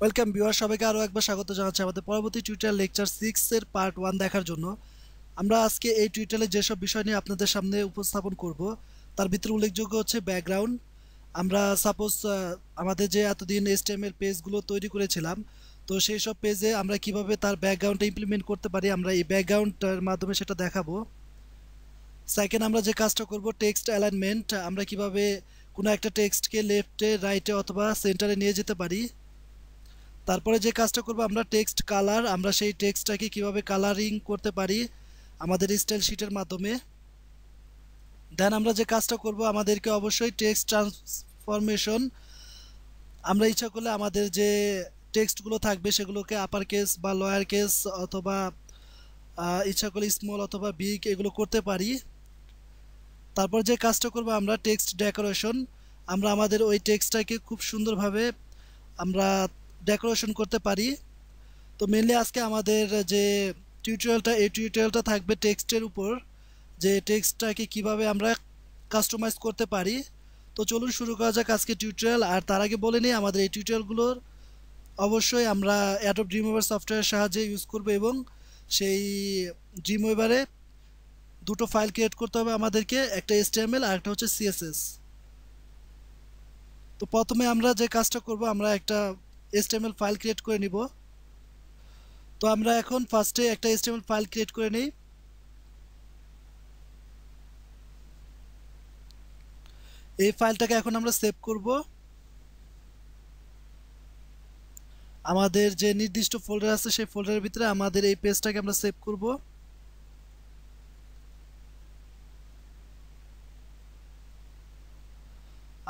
Welcome viewer সবাইকে আরও একবার স্বাগত জানাচ্ছি আমাদের পরবর্তী টুইটার লেকচার সিক্সের পার্ট ওয়ান দেখার জন্য। আমরা আজকে এই টুইটারে যেসব বিষয় নিয়ে আপনাদের সামনে উপস্থাপন করব, তার ভিতরে উল্লেখযোগ্য হচ্ছে ব্যাকগ্রাউন্ড আমরা সাপোজ আমাদের যে এতদিন এসটিএমএল পেজগুলো তৈরি করেছিলাম, তো সেই সব পেজে আমরা কীভাবে তার ব্যাকগ্রাউন্ডটা ইমপ্লিমেন্ট করতে পারি, আমরা এই ব্যাকগ্রাউন্ডটার মাধ্যমে সেটা দেখাবো। সেকেন্ড আমরা যে কাজটা করব টেক্সট অ্যালাইনমেন্ট আমরা কীভাবে কোনো একটা টেক্সটকে লেফটে রাইটে অথবা সেন্টারে নিয়ে যেতে পারি তারপরে যে কাজটা করব, আমরা টেক্সট কালার আমরা সেই টেক্সটটাকে কীভাবে কালারিং করতে পারি আমাদের স্টাইল শিটের মাধ্যমে। দেন আমরা যে কাজটা করব, আমাদেরকে অবশ্যই টেক্সট ট্রান্সফরমেশন আমরা ইচ্ছা করলে আমাদের যে টেক্সটগুলো থাকবে, সেগুলোকে আপার কেস বা লয়ার কেস অথবা ইচ্ছা করলে স্মল অথবা বিগ এগুলো করতে পারি। তারপর যে কাজটা করব, আমরা টেক্সট ডেকোরেশন আমরা আমাদের ওই টেক্সটটাকে খুব সুন্দরভাবে আমরা ডেকোরেশন করতে পারি। তো মেনলি আজকে আমাদের যে টিউটোরিয়ালটা এই টিউটোরিয়ালটা থাকবে টেক্সটের উপর, যে টেক্সটটাকে কীভাবে আমরা কাস্টমাইজ করতে পারি। তো চলুন শুরু করা যাক আজকে টিউটোরিয়াল আর তার আগে বলে নিই, আমাদের এই টিউটোরিয়ালগুলোর অবশ্যই আমরা অ্যাডব ড্রিম ওয়েবার সফটওয়্যারের সাহায্যে ইউজ করব এবং সেই ড্রিম ওয়েবারে দুটো ফাইল ক্রিয়েট করতে হবে আমাদেরকে, একটা এসটিএমএল আর একটা হচ্ছে সিএসএস তো প্রথমে আমরা যে কাজটা করব, আমরা একটা এসটিএমএল ফাইল ক্রিয়েট করে নিব। তো আমরা এখন ফার্স্টে একটা এসটিএমএল ফাইল ক্রিয়েট করে নিই। এই ফাইলটাকে এখন আমরা সেভ করব। আমাদের যে নির্দিষ্ট ফোল্ডার আছে, সেই ফোল্ডারের ভিতরে আমাদের এই পেজটাকে আমরা সেভ করব।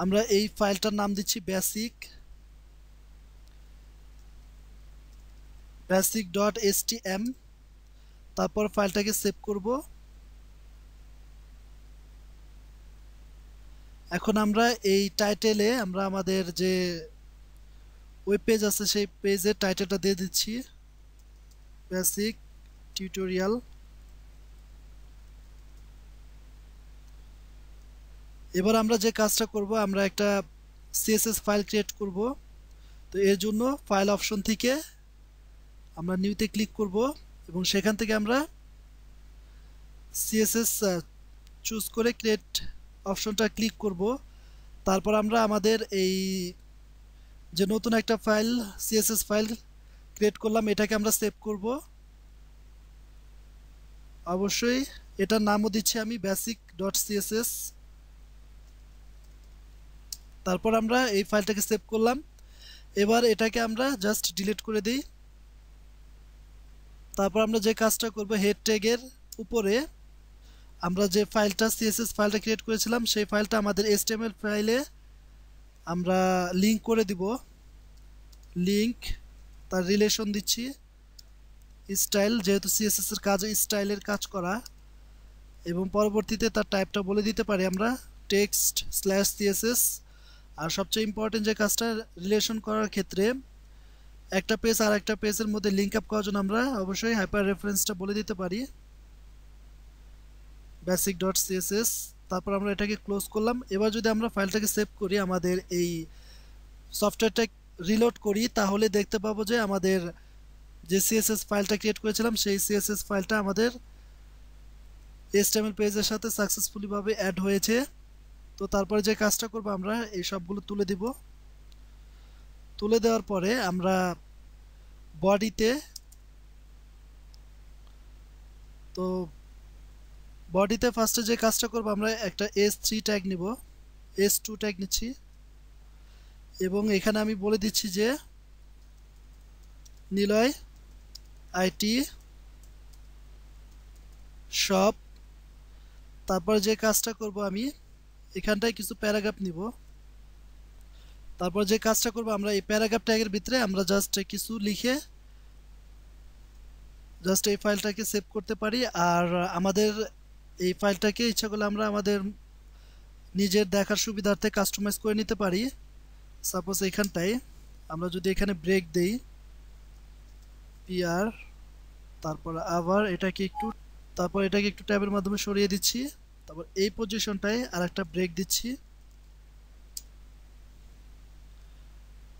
আমরা এই ফাইলটার নাম দিচ্ছি বেসিক বেসিক ডট এসটিএম তারপর ফাইলটাকে সেভ করব। এখন আমরা এই টাইটেলে আমরা আমাদের যে ওয়েব পেজ আছে সেই পেজের টাইটেলটা দিয়ে দিচ্ছি। বেসিক টিউটোরিয়াল এবার আমরা যে কাজটা করব, আমরা একটা সিএসএস ফাইল ক্রিয়েট করব। তো এর জন্য ফাইল অপশন থেকে আমরা নিউতে ক্লিক করব এবং সেখান থেকে আমরা সিএসএস চুজ করে ক্রিয়েট অপশনটা ক্লিক করব। তারপর আমরা আমাদের এই যে নতুন একটা ফাইল, সিএসএস ফাইল ক্রিয়েট করলাম, এটাকে আমরা সেভ করব। অবশ্যই এটার নামও দিচ্ছি আমি বেসিক ডট সিএসএস তারপর আমরা এই ফাইলটাকে সেভ করলাম। এবার এটাকে আমরা জাস্ট ডিলিট করে দিই। তারপর আমরা যে কাজটা করব হেড ট্যাগের উপরে, আমরা যে ফাইলটা সিএসএস ফাইলটা ক্রিয়েট করেছিলাম, সেই ফাইলটা আমাদের এসটিএমএল ফাইলে আমরা লিংক করে দিব। লিংক তার রিলেশন দিচ্ছি। স্টাইল যেহেতু সিএসএস এর কাজ স্টাইলের কাজ করা। এবং পরবর্তীতে তার টাইপটা বলে দিতে পারি আমরা টেক্সট স্ল্যাশ সিএসএস আর সবচেয়ে ইম্পর্টেন্ট যে কাজটা রিলেশন করার ক্ষেত্রে একটা পেজ আর একটা পেজের মধ্যে লিঙ্ক আপ করার জন্য আমরা অবশ্যই হাইপার রেফারেন্সটা বলে দিতে পারি। বেসিক ডট সিএসএস তারপর আমরা এটাকে ক্লোজ করলাম। এবার যদি আমরা ফাইলটাকে সেভ করি, আমাদের এই সফটওয়্যারটা রিলোড করি, তাহলে দেখতে পাবো যে আমাদের যে সিএসএস ফাইলটা ক্রিয়েট করেছিলাম, সেই সিএসএস ফাইলটা আমাদের এসটিএমএল পেজের সাথে সাকসেসফুলিভাবে অ্যাড হয়েছে। তো তারপরে যে কাজটা করব আমরা, এই সবগুলো তুলে দিব। তুলে দেওয়ার পরে আমরা বডিতে, তো বডিতে ফার্স্টে যে কাজটা করব, আমরা একটা এস থ্রি ট্যাগ নিব। এস টু ট্যাগ নিচ্ছি। এবং এখানে আমি বলে দিচ্ছি যে, নিলয়, আইটি, শপ, তারপর যে কাজটা করব আমি, এখানটায় কিছু প্যারাগ্রাফ নিব। তারপর যে কাজটা করব, আমরা এই প্যারাগ্রাফ ট্যাগের ভিতরে আমরা জাস্ট কিছু লিখে জাস্ট এই ফাইলটাকে সেভ করতে পারি। আর আমাদের এই ফাইলটাকে ইচ্ছা করলে আমরা আমাদের নিজের দেখার সুবিধার্থে কাস্টমাইজ করে নিতে পারি। সাপোজ এখানটায় আমরা যদি এখানে ব্রেক দেই পিআর তারপর আবার এটাকে একটু, তারপর এটাকে একটু ট্যাবের মাধ্যমে সরিয়ে দিচ্ছি। তারপর এই পজিশনটায় আর একটা ব্রেক দিচ্ছি।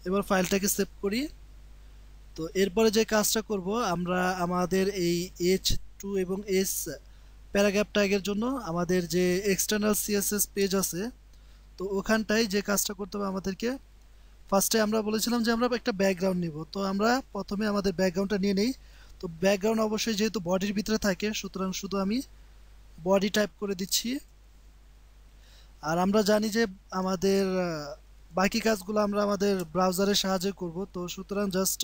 এবার ফাইলটাকে সেভ করি। তো এরপরে যে কাজটা করব, আমরা আমাদের এই এইচ টু এবং এস প্যারাগ্রাফ ট্যাগের জন্য আমাদের যে এক্সটার্নাল সিএসএস পেজ আছে, তো ওখানটায় যে কাজটা করতে হবে আমাদেরকে ফার্স্টে আমরা বলেছিলাম যে আমরা একটা ব্যাকগ্রাউন্ড নিব। তো আমরা প্রথমে আমাদের ব্যাকগ্রাউন্ডটা নিয়ে নেই। তো ব্যাকগ্রাউন্ড অবশ্যই যেহেতু বডির ভিতরে থাকে, সুতরাং শুধু আমি বডি টাইপ করে দিচ্ছি। আর আমরা জানি যে আমাদের বাকি কাজগুলো আমরা আমাদের ব্রাউজারের সাহায্যে করব। তো সুতরাং জাস্ট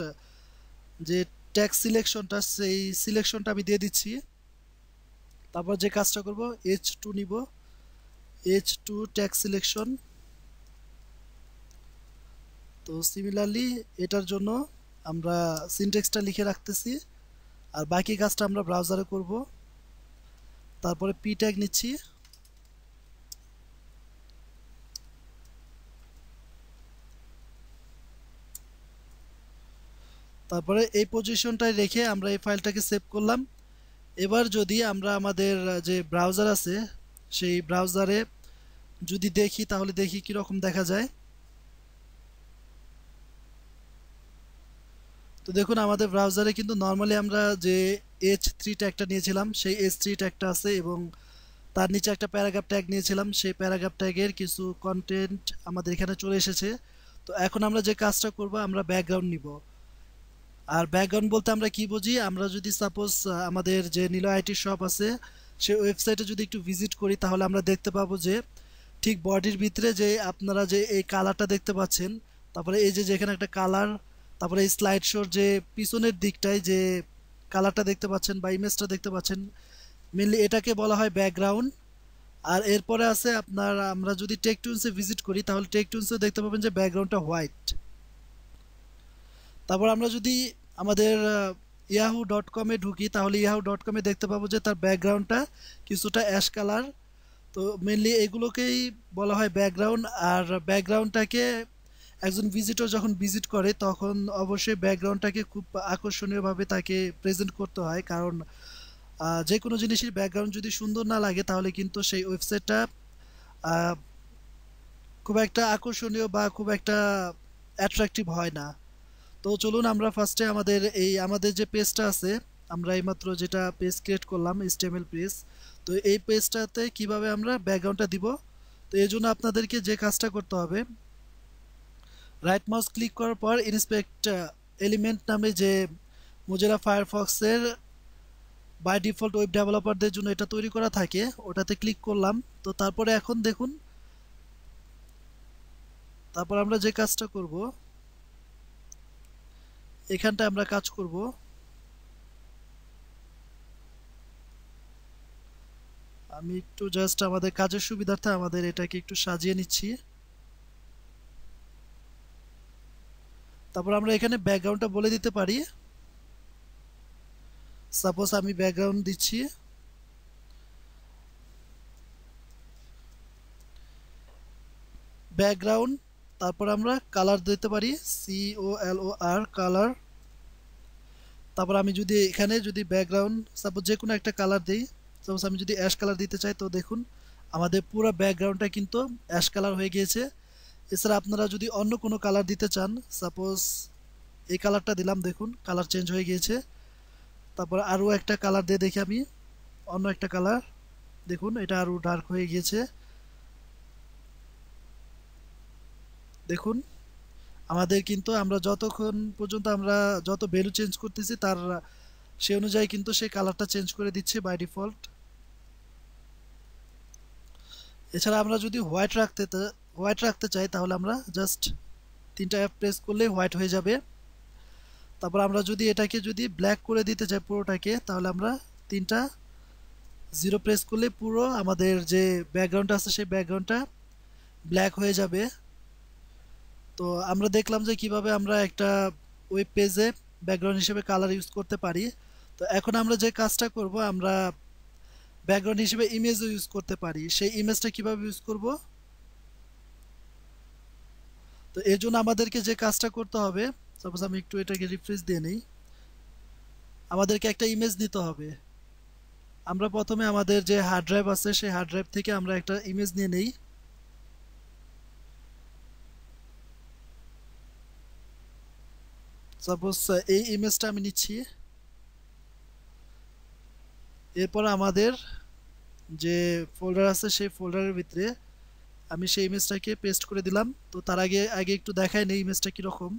যে ট্যাক্স সিলেকশনটা সেই সিলেকশনটা আমি দিয়ে দিচ্ছি। তারপর যে কাজটা করব এইচ টু নিব। এইচ টু ট্যাক্স সিলেকশন তো সিমিলারলি এটার জন্য আমরা সিনটেক্সটা লিখে রাখতেছি। আর বাকি কাজটা আমরা ব্রাউজারে করব। তারপরে পি ট্যাগ নিচ্ছি। তারপরে এই পজিশনটায় রেখে আমরা এই ফাইলটাকে সেভ করলাম। এবার যদি আমরা আমাদের যে ব্রাউজার আছে, সেই ব্রাউজারে যদি দেখি, তাহলে দেখি কীরকম দেখা যায়। তো দেখুন, আমাদের ব্রাউজারে কিন্তু নর্মালি আমরা যে এইচ থ্রি ট্যাগটা নিয়েছিলাম, সেই এইচ থ্রি ট্যাগটা আছে এবং তার নিচে একটা প্যারাগ্রাফ ট্যাগ নিয়েছিলাম। সেই প্যারাগ্রাফ ট্যাগের কিছু কন্টেন্ট আমাদের এখানে চলে এসেছে। তো এখন আমরা যে কাজটা করব, আমরা ব্যাকগ্রাউন্ড নিব। আর ব্যাকগ্রাউন্ড বলতে আমরা কি বুঝি? আমরা যদি সাপোজ আমাদের যে নীল আইটি শপ আছে সেই ওয়েবসাইটে যদি একটু ভিজিট করি, তাহলে আমরা দেখতে পাবো যে ঠিক বডির ভিতরে যে আপনারা যে এই কালারটা দেখতে পাচ্ছেন, তারপরে এই যে যেখানে একটা কালার তারপরে এই স্লাইড শোর যে পিছনের দিকটায় যে কালারটা দেখতে পাচ্ছেন বা ইমেজটা দেখতে পাচ্ছেন মেনলি এটাকে বলা হয় ব্যাকগ্রাউন্ড আর এরপরে আছে আপনার, আমরা যদি টেকটুন্সে ভিজিট করি, তাহলে টেকটুন্সে দেখতে পাবেন যে ব্যাকগ্রাউন্ডটা হোয়াইট তারপর আমরা যদি আমাদের ইয়াহু ডট কমে ঢুকি, তাহলে ইয়াহু ডট কমে দেখতে পাবো যে তার ব্যাকগ্রাউন্ডটা কিছুটা অ্যাশ কালার তো মেনলি এগুলোকেই বলা হয় ব্যাকগ্রাউন্ড আর ব্যাকগ্রাউন্ডটাকে একজন ভিজিটর যখন ভিজিট করে, তখন অবশ্যই ব্যাকগ্রাউন্ডটাকে খুব আকর্ষণীয়ভাবে তাকে প্রেজেন্ট করতে হয়। কারণ যে কোনো জিনিসের ব্যাকগ্রাউন্ড যদি সুন্দর না লাগে, তাহলে কিন্তু সেই ওয়েবসাইটটা খুব একটা আকর্ষণীয় বা খুব একটা অ্যাট্রাকটিভ হয় না। তো চলুন আমরা ফার্স্টে আমাদের এই, আমাদের যে পেজটা আছে, আমরা এইমাত্র যেটা পেজ ক্রিয়েট করলাম স্টেমেল পেজ তো এই পেজটাতে কীভাবে আমরা ব্যাকগ্রাউন্ডটা দিব? তো এই জন্য আপনাদেরকে যে কাজটা করতে হবে রাইট মাউস ক্লিক করার পর ইনস্পেক্ট এলিমেন্ট নামে যে মোজেরা ফায়ারফক্সের বাই ডিফল্ট ওয়েব ডেভেলপারদের জন্য এটা তৈরি করা থাকে, ওটাতে ক্লিক করলাম। তো তারপরে এখন দেখুন, তারপর আমরা যে কাজটা করব এখানটা আমরা কাজ করব। আমি একটু জাস্ট আমাদের কাজের সুবিধার্থে আমাদের এটাকে একটু সাজিয়ে নিচ্ছি। তারপর আমরা এখানে ব্যাকগ্রাউন্ডটা বলে দিতে পারি। সাপোজ আমি ব্যাকগ্রাউন্ড দিচ্ছি। ব্যাকগ্রাউন্ড তারপর আমরা কালার দিতে পারি সি ও এল ও আর কালার তারপর আমি যদি এখানে যদি ব্যাকগ্রাউন্ড সাপোজ যে কোনো একটা কালার দিই সাপোজ আমি যদি অ্যাশ কালার দিতে চাই, তো দেখুন, আমাদের পুরো ব্যাকগ্রাউন্ডটা কিন্তু অ্যাশ কালার হয়ে গিয়েছে। এছাড়া আপনারা যদি অন্য কোনো কালার দিতে চান সাপোজ এই কালারটা দিলাম, দেখুন কালার চেঞ্জ হয়ে গিয়েছে। তারপর আরও একটা কালার দিয়ে দেখি আমি, অন্য একটা কালার দেখুন, এটা আরও ডার্ক হয়ে গিয়েছে। দেখুন, আমাদের কিন্তু আমরা যতক্ষণ পর্যন্ত আমরা যত ভ্যালু চেঞ্জ করতেছি, তার, সে অনুযায়ী কিন্তু সেই কালারটা চেঞ্জ করে দিচ্ছে বাই ডিফল্ট এছাড়া আমরা যদি হোয়াইট রাখতে হোয়াইট রাখতে চাই, তাহলে আমরা জাস্ট তিনটা অ্যাপ প্রেস করলে হোয়াইট হয়ে যাবে। তারপর আমরা যদি এটাকে যদি ব্ল্যাক করে দিতে চাই পুরোটাকে, তাহলে আমরা তিনটা জিরো প্রেস করলে পুরো আমাদের যে ব্যাকগ্রাউন্ডটা আছে, সেই ব্যাকগ্রাউন্ডটা ব্ল্যাক হয়ে যাবে। তো আমরা দেখলাম যে কীভাবে আমরা একটা ওয়েব পেজে ব্যাকগ্রাউন্ড হিসেবে কালার ইউজ করতে পারি। তো এখন আমরা যে কাজটা করব, আমরা ব্যাকগ্রাউন্ড হিসেবে ইমেজও ইউজ করতে পারি। সেই ইমেজটা কীভাবে ইউজ করব? তো এর জন্য আমাদেরকে যে কাজটা করতে হবে সাপোজ আমি একটু এটাকে রিফ্রেশ দিয়ে নিই। আমাদেরকে একটা ইমেজ নিতে হবে। আমরা প্রথমে আমাদের যে হার্ড ড্রাইভ আছে, সেই হার্ড ড্রাইভ থেকে আমরা একটা ইমেজ নিয়ে নেই। সাপোজ এই ইমেজটা আমি নিচ্ছি। এরপর আমাদের যে ফোল্ডার আছে, সেই ফোল্ডারের ভিতরে আমি সেই ইমেজটাকে পেস্ট করে দিলাম। তো তার আগে আগে একটু দেখাই নেই ইমেজটা কীরকম।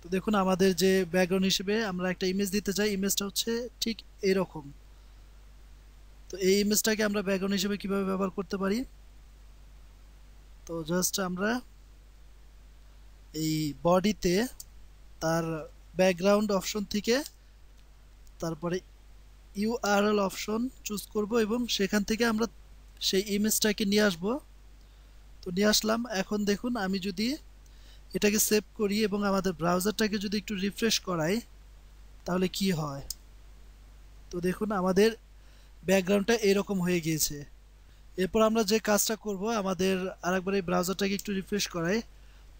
তো দেখুন, আমাদের যে ব্যাকগ্রাউন্ড হিসেবে আমরা একটা ইমেজ দিতে চাই ইমেজটা হচ্ছে ঠিক এরকম। তো এই ইমেজটাকে আমরা ব্যাকগ্রাউন্ড হিসেবে কীভাবে ব্যবহার করতে পারি? তো জাস্ট আমরা এই বডিতে তার ব্যাকগ্রাউন্ড অপশন থেকে তারপরে ইউআরএল অপশন চুজ করব এবং সেখান থেকে আমরা সেই ইমেজটাকে নিয়ে আসব। তো নিয়ে আসলাম। এখন দেখুন, আমি যদি এটাকে সেভ করি এবং আমাদের ব্রাউজারটাকে যদি একটু রিফ্রেশ করাই, তাহলে কি হয়? তো দেখুন, আমাদের ব্যাকগ্রাউন্ডটা এরকম হয়ে গিয়েছে। এরপর আমরা যে কাজটা করব, আমাদের আরেকবার এই ব্রাউজারটাকে একটু রিফ্রেশ করাই।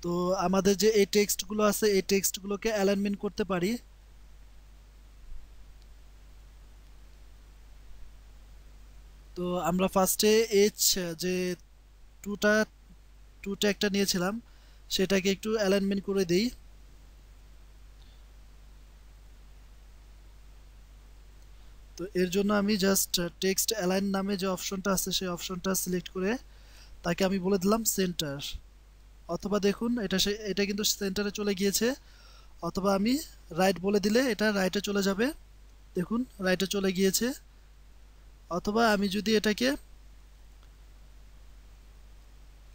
তো আমাদের যে এই টেক্সটগুলো আছে, এই টেক্সটগুলোকে অ্যালাইনমেন্ট করতে পারি। তো আমরা ফার্স্টে এইচ যে টুটা টুটা একটা নিয়েছিলাম, সেটাকে একটু অ্যালাইনমেন্ট করে দিই। তো এর জন্য আমি জাস্ট টেক্সট অ্যালাইন নামে যে অপশনটা আছে, সেই অপশনটা সিলেক্ট করে তাকে আমি বলে দিলাম সেন্টার অথবা দেখুন, এটা এটা কিন্তু সেন্টারে চলে গিয়েছে। অথবা আমি রাইট বলে দিলে এটা রাইটে চলে যাবে। দেখুন রাইটে চলে গিয়েছে। অথবা আমি যদি এটাকে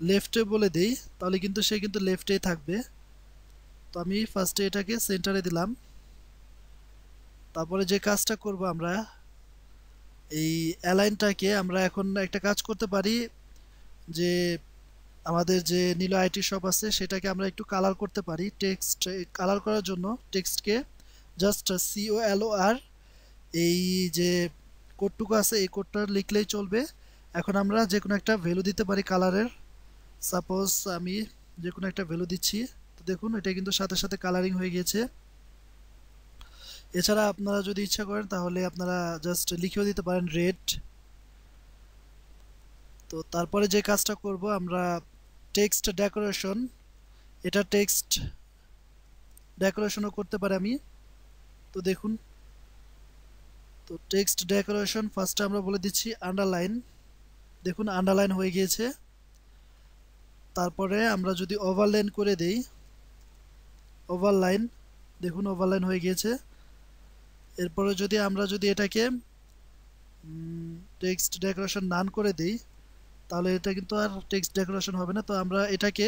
লেফটে বলে দিই, তাহলে কিন্তু সে কিন্তু লেফটেই থাকবে। তো আমি ফার্স্টে এটাকে সেন্টারে দিলাম। তারপরে যে কাজটা করব আমরা, এই অ্যালাইনটাকে আমরা এখন একটা কাজ করতে পারি যে আমাদের যে নীল আইটি শপ আছে, সেটাকে আমরা একটু কালার করতে পারি টেক্সট কালার করার জন্য টেক্সটকে জাস্ট সিও এল আর এই যে কোডটুকু আছে, এই কোডটা লিখলেই চলবে। এখন আমরা যে কোনো একটা ভ্যালু দিতে পারি কালারের সাপোজ আমি যে কোনো একটা ভ্যালু দিচ্ছি, তো দেখুন, এটা কিন্তু সাথে সাথে কালারিং হয়ে গিয়েছে। এছাড়া আপনারা যদি ইচ্ছা করেন, তাহলে আপনারা জাস্ট লিখেও দিতে পারেন রেড তো তারপরে যে কাজটা করব, আমরা টেক্সট ডেকোরেশন এটা টেক্সট ডেকোরেশনও করতে পারি আমি। তো দেখুন, তো টেক্সট ডেকোরেশন ফার্স্টে আমরা বলে দিচ্ছি আন্ডারলাইন দেখুন আন্ডারলাইন হয়ে গিয়েছে। তারপরে আমরা যদি ওভারলাইন করে দেই ওভারলাইন দেখুন ওভারলাইন হয়ে গিয়েছে। এরপরে যদি আমরা যদি এটাকে টেক্সট ডেকোরেশন নান করে দিই তাহলে এটা কিন্তু আর টেক্সট ডেকোরেশন হবে না। তো আমরা এটাকে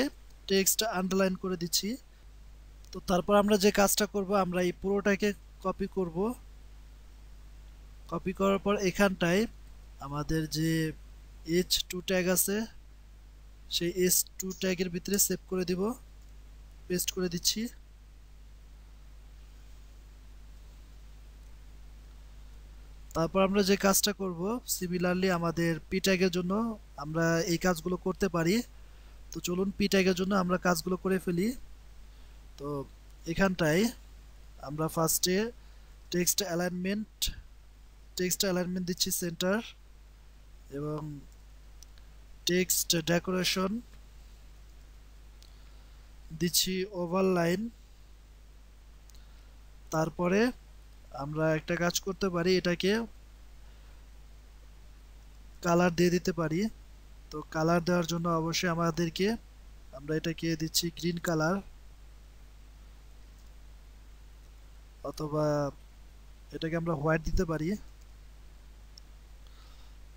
টেক্সট আন্ডারলাইন করে দিচ্ছি। তো তারপর আমরা যে কাজটা করব, আমরা এই পুরোটাকে কপি করব। কপি করার পর এখানটায় আমাদের যে এইচ টু ট্যাগ আছে, সেই এস টু ট্যাগের ভিতরে সেভ করে দিব। পেস্ট করে দিচ্ছি। তারপর আমরা যে কাজটা করব সিমিলারলি আমাদের পি ট্যাগের জন্য আমরা এই কাজগুলো করতে পারি। তো চলুন পি ট্যাগের জন্য আমরা কাজগুলো করে ফেলি। তো এখানটায় আমরা ফার্স্টে টেক্সট অ্যালাইনমেন্ট টেক্সট অ্যালাইনমেন্ট দিচ্ছি সেন্টার এবং টেক্সট ডেকোরেশন দিচ্ছি ওভারলাইন তারপরে আমরা একটা কাজ করতে পারি, এটাকে কালার দিয়ে দিতে পারি। তো কালার দেওয়ার জন্য অবশ্যই আমাদেরকে আমরা এটাকে দিচ্ছি গ্রিন কালার অথবা এটাকে আমরা হোয়াইট দিতে পারি।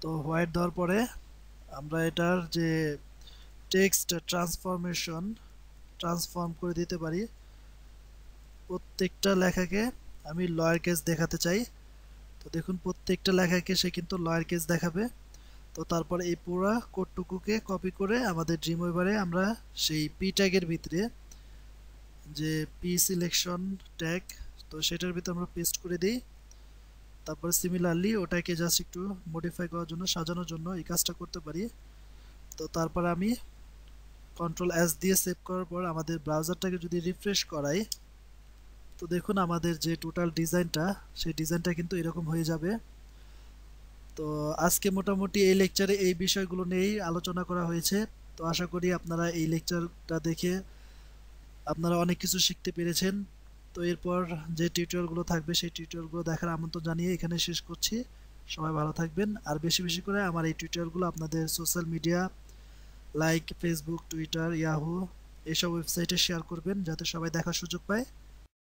তো হোয়াইট দেওয়ার পরে আমরা এটার যে টেক্সট ট্রান্সফরমেশন ট্রান্সফর্ম করে দিতে পারি। প্রত্যেকটা লেখাকে আমি লয়ার কেস দেখাতে চাই। তো দেখুন, প্রত্যেকটা লেখাকে সে কিন্তু লয়ার কেস দেখাবে। তো তারপর এই পুরো কোডটুকুকে কপি করে আমাদের ড্রিম ওয়েবারে আমরা সেই পি ট্যাগের ভিতরে যে পি সিলেকশন ট্যাগ তো সেটার ভিতরে আমরা পেস্ট করে দিই। তারপরে সিমিলারলি ওটাকে জাস্ট একটু মডিফাই করার জন্য, সাজানোর জন্য এই কাজটা করতে পারি। তো তারপর আমি কন্ট্রোল এস দিয়ে সেভ করার পর আমাদের ব্রাউজারটাকে যদি রিফ্রেশ করাই তো দেখুন আমাদের যে টোটাল ডিজাইনটা সেই ডিজাইনটা কিন্তু এরকম হয়ে যাবে। তো আজকে মোটামুটি এই লেকচারে এই বিষয়গুলো নিয়েই আলোচনা করা হয়েছে। তো আশা করি আপনারা এই লেকচারটা দেখে আপনারা অনেক কিছু শিখতে পেরেছেন। তো এরপর যে টিউটোরিয়ালগুলো থাকবে, সেই টিউটোরিয়ালগুলো দেখার আমন্ত্রণ জানিয়ে এখানে শেষ করছি। সবাই ভালো থাকবেন। আর বেশি বেশি করে আমার এই টিউটোরিয়ালগুলো আপনাদের social media like Facebook Twitter Yahoo এইসব ওয়েবসাইটে শেয়ার করবেন, যাতে সবাই দেখার সুযোগ পায়।